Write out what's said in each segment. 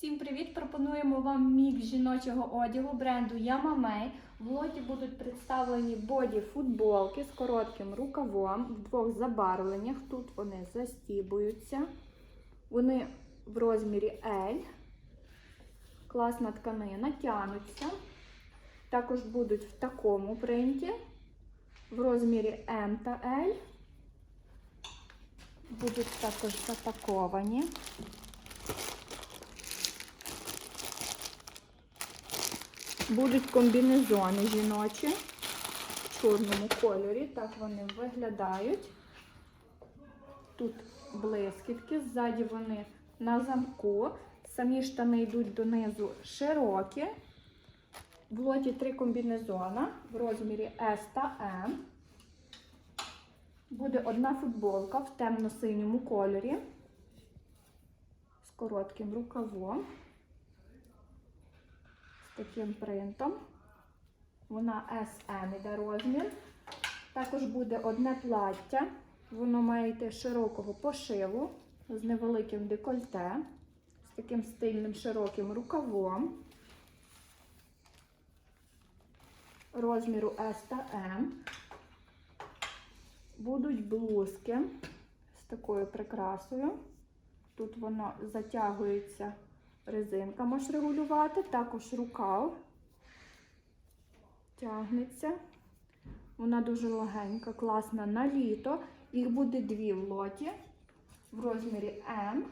Всім привіт! Пропонуємо вам мікс жіночого одягу бренду Yamamei. В лоті будуть представлені боді футболки з коротким рукавом в двох забарвленнях. Тут вони застібуються. Вони в розмірі L. Класна тканина, тянуться. Також будуть в такому принті, в розмірі M та L. Будуть також запаковані. Будуть комбінезони жіночі в чорному кольорі. Так вони виглядають. Тут блискітки, ззаді вони на замку. Самі штани йдуть донизу широкі. В лоті три комбінезона в розмірі S та M. Буде одна футболка в темно-синьому кольорі з коротким рукавом таким принтом. Вона SM іде розмір. Також буде одне плаття. Воно має йти широкого пошиву з невеликим декольте, з таким стильним широким рукавом. Розміру S та M. Будуть блузки з такою прикрасою. Тут воно затягується резинка можеш регулювати, також рукав тягнеться. Вона дуже легенька, класна на літо. Їх буде дві в лоті в розмірі М.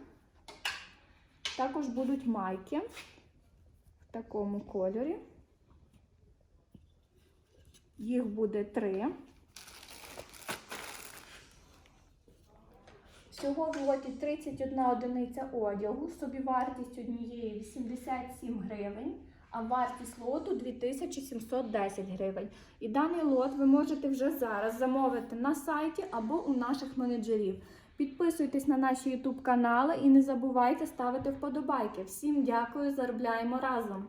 Також будуть майки в такому кольорі. Їх буде три. Всього в лоті 31 одиниця одягу, собівартість однієї 87 гривень, а вартість лоту 2710 гривень. І даний лот ви можете вже зараз замовити на сайті або у наших менеджерів. Підписуйтесь на наші YouTube канали і не забувайте ставити вподобайки. Всім дякую, заробляємо разом!